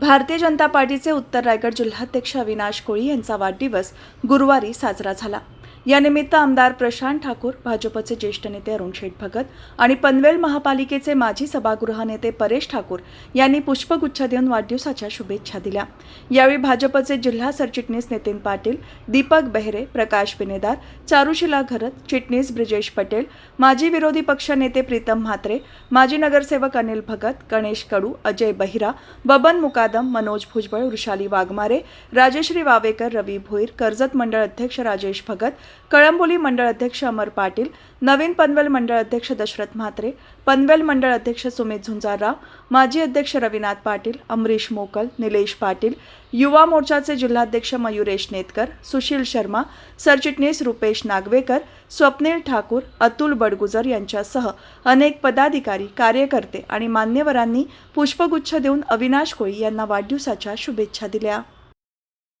भारतीय जनता पार्टीचे उत्तर रायगड जिल्हाध्यक्ष अविनाश कोळी यांचा वाढदिवस गुरुवारी साजरा झाला. यानिमित्त आमदार प्रशांत ठाकूर भाजपचे ज्येष्ठ नेते अरुण शेठ भगत आणि पनवेल महापालिकेचे माजी सभागृह नेते परेश ठाकूर यांनी पुष्पगुच्छ देऊन वाढदिवसाच्या शुभेच्छा दिल्या. यावेळी भाजपचे जिल्हा सरचिटणीस नितीन पाटील दीपक बेहरे प्रकाश बिनेदार चारुशिला घरत चिटणीस ब्रिजेश पटेल माजी विरोधी पक्ष नेते प्रीतम म्हात्रे माजी नगरसेवक अनिल भगत गणेश कडू अजय बहिरा बबन मुकादम मनोज भुजबळ वृषाली वाघमारे राजेश्री वावेकर रवी भोईर कर्जत मंडळ अध्यक्ष राजेश भगत कळंबोली मंडळ अध्यक्ष अमर पाटील नवीन पनवेल मंडळ अध्यक्ष दशरथ म्हात्रे पनवेल मंडळ अध्यक्ष सुमित झुंजारराव माजी अध्यक्ष रविनाथ पाटील अमरीश मोकल निलेश पाटील युवा मोर्चाचे जिल्हाध्यक्ष मयुरेश नेतकर सुशील शर्मा सरचिटणीस रुपेश नागवेकर स्वप्नील ठाकूर अतुल बडगुजर यांच्यासह अनेक पदाधिकारी कार्यकर्ते आणि मान्यवरांनी पुष्पगुच्छ देऊन अविनाश कोळी यांना वाढदिवसाच्या शुभेच्छा दिल्या.